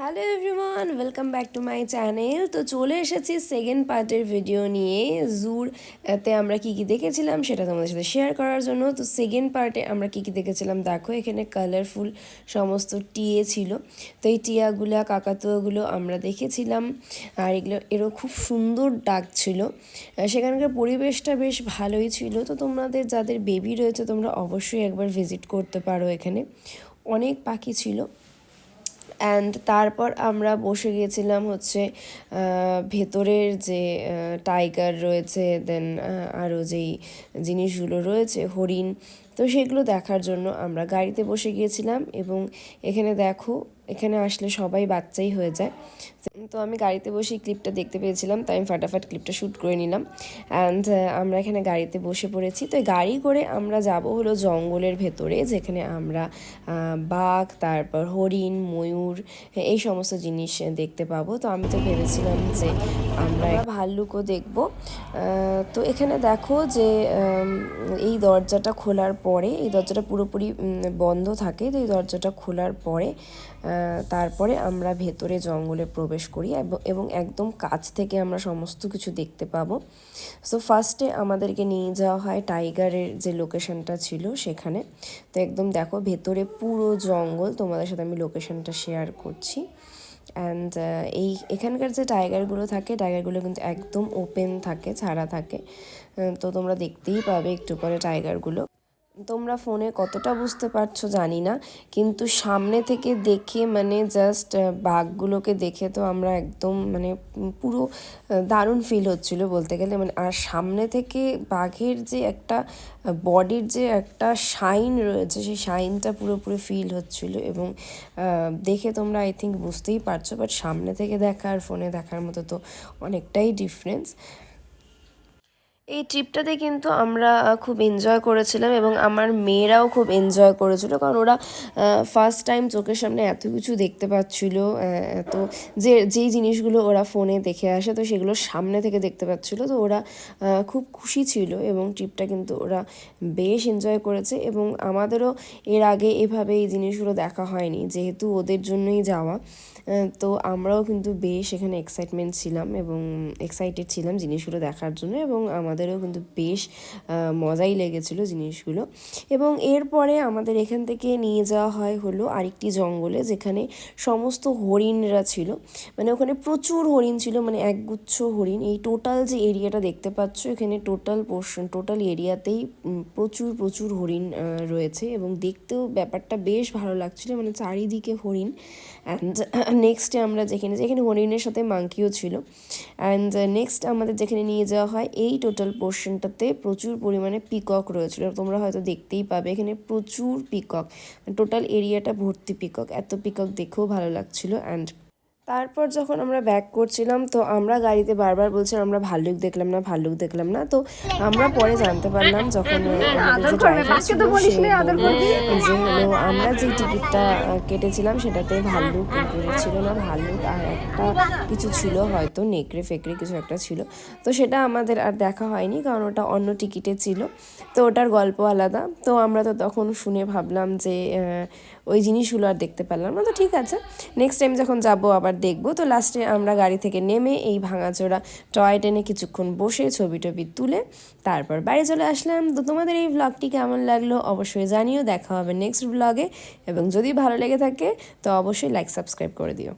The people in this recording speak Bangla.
Hello everyone welcome back to my channel তো চলে এসেছি সেকেন্ড পার্টের ভিডিও নিয়ে। জুর তে আমরা কি কি দেখেছিলাম সেটা তোমাদের সাথে শেয়ার করার জন্য। তো সেকেন্ড পার্টে আমরা কি কি দেখেছিলাম? দেখো, এখানে কালারফুল সমস্ত টিয়ে ছিল। তো এই টিয়াগুলা, কাকাতুয়াগুলো আমরা দেখেছিলাম। আর এগুলো, এরও খুব সুন্দর ডাক ছিল। সেখানকার পরিবেশটা বেশ ভালোই ছিল। তো তোমাদের, যাদের বেবি রয়েছে, তোমরা অবশ্যই একবার ভিজিট করতে পারো এখানে। অনেক পাখি ছিল। অ্যান্ড তারপর আমরা বসে গিয়েছিলাম হচ্ছে ভেতরের যে টাইগার রয়েছে দেন আরও যেই জিনিসগুলো রয়েছে, হরিণ, তো সেগুলো দেখার জন্য আমরা গাড়িতে বসে গিয়েছিলাম এবং এখানে দেখো এখানে আসলে সবাই বাচ্চাই হয়ে যায়। তো আমি গাড়িতে বসে ক্লিপটা দেখতে পেয়েছিলাম, তাই আমি ফাটাফাট ক্লিপটা শ্যুট করে নিলাম। অ্যান্ড আমরা এখানে গাড়িতে বসে পড়েছি। তো গাড়ি করে আমরা যাব হলো জঙ্গলের ভেতরে, যেখানে আমরা বাঘ, তারপর হরিণ, ময়ূর, এই সমস্ত জিনিস দেখতে পাবো। তো আমি তো ভেবেছিলাম যে আমরা ভাল্লুকও দেখব। তো এখানে দেখো যে এই দরজাটা খোলার পরে, এই দরজাটা পুরোপুরি বন্ধ থাকে। তো এই দরজাটা খোলার পরে তারপরে আমরা ভেতরে জঙ্গলে প্রবেশ করি এবং একদম কাছ থেকে আমরা সমস্ত কিছু দেখতে পাবো। সো ফার্স্টে আমাদেরকে নিয়ে যাওয়া হয় টাইগারের যে লোকেশনটা ছিল সেখানে। তো একদম দেখো ভেতরে পুরো জঙ্গল, তোমাদের সাথে আমি লোকেশনটা শেয়ার করছি। অ্যান্ড এই এখানকার যে টাইগারগুলো থাকে টাইগারগুলো কিন্তু একদম ওপেন থাকে, ছাড়া থাকে। তো তোমরা দেখতেই পাবে একটু পরে টাইগারগুলো তোমরা ফোনে কতটা বুঝতে পারছ জানি না, কিন্তু সামনে থেকে দেখে মানে জাস্ট বাঘগুলোকে দেখে তো আমরা একদম মানে পুরো দারুণ ফিল হচ্ছিল বলতে গেলে। মানে আর সামনে থেকে বাঘের যে একটা বডির যে একটা শাইন রয়েছে, সেই শাইনটা পুরোপুরি ফিল হচ্ছিল এবং দেখে তোমরা আই থিঙ্ক বুঝতেই পারছ বাট সামনে থেকে দেখা আর ফোনে দেখার মতো তো অনেকটাই ডিফারেন্স এই ট্রিপটাতে কিন্তু আমরা খুব এনজয় করেছিলাম এবং আমার মেয়েরাও খুব এনজয় করেছিল। কারণ ওরা ফার্স্ট টাইম চোখের সামনে এত কিছু দেখতে পাচ্ছিল এত যে, যেই জিনিসগুলো ওরা ফোনে দেখে আসে, তো সেগুলো সামনে থেকে দেখতে পাচ্ছিলো। তো ওরা খুব খুশি ছিল এবং ট্রিপটা কিন্তু ওরা বেশ এনজয় করেছে এবং আমাদেরও এর আগে এভাবে এই জিনিসগুলো দেখা হয়নি, যেহেতু ওদের জন্যই যাওয়া। তো আমরাও কিন্তু বেশ এখানে এক্সাইটমেন্ট ছিলাম এবং এক্সাইটেড ছিলাম জিনিসগুলো দেখার জন্য এবং আমাদেরও কিন্তু বেশ মজাই লেগেছিলো জিনিসগুলো। এবং এরপরে আমাদের এখান থেকে নিয়ে যাওয়া হয় হলো আরেকটি জঙ্গলে যেখানে সমস্ত হরিণরা ছিল। মানে ওখানে প্রচুর হরিণ ছিল মানে একগুচ্ছ হরিণ। এই টোটাল যে এরিয়াটা দেখতে পাচ্ছ, এখানে টোটাল পোর্শন টোটাল এরিয়াতেই প্রচুর প্রচুর হরিণ রয়েছে এবং দেখতেও ব্যাপারটা বেশ ভালো লাগছিল। মানে চারিদিকে হরিণ অ্যান্ড নেক্সটে আমরা যেখানে যেখানে হরিণের সাথে মাংকিও ছিল। অ্যান্ড নেক্সট আমাদের যেখানে নিয়ে যাওয়া হয়, এই টোটাল পোর্শনটাতে প্রচুর পরিমাণে পিকক রয়েছিল। তোমরা হয়তো দেখতেই পাবে এখানে প্রচুর পিকক টোটাল এরিয়াটা ভর্তি পিকক এত পিকক দেখেও ভালো লাগছিল। অ্যান্ড তারপর যখন আমরা ব্যাক করছিলাম তো আমরা গাড়িতে বারবার বলছিলাম আমরা ভাল্লুক দেখলাম না ভাল্লুক দেখলাম না। তো আমরা পরে জানতে পারলাম যখন যে ড্রাইভার ছিল সে যে হলো আমরা যে টিকিটটা কেটেছিলাম সেটাতে ভাল্লুক ইনক্লুডেড ছিল না ভাল্লুক আর একটা কিছু ছিল হয়তো নেকড়ে ফেকড়ে কিছু একটা ছিল। তো সেটা আমাদের আর দেখা হয়নি কারণ ওটা অন্য টিকিটে ছিল। তো ওটার গল্প আলাদা। তো আমরা তো তখন শুনে ভাবলাম যে ওই জিনিসগুলো আর দেখতে পারলাম না। তো ঠিক আছে নেক্সট টাইম যখন যাব আবার দেখব। তো লাস্টে আমরা গাড়ি থেকে নেমে এই ভাঙাচোরা টয় টেনে কিছুক্ষণ বসে ছবি টবি তুলে তারপর বাড়ি চলে আসলাম। তো তোমাদের এই ব্লগটি কেমন লাগল অবশ্যই জানিও। দেখা হবে নেক্সট ব্লগে এবং যদি ভালো লেগে থাকে, তো অবশ্যই লাইক সাবস্ক্রাইব করে দিও।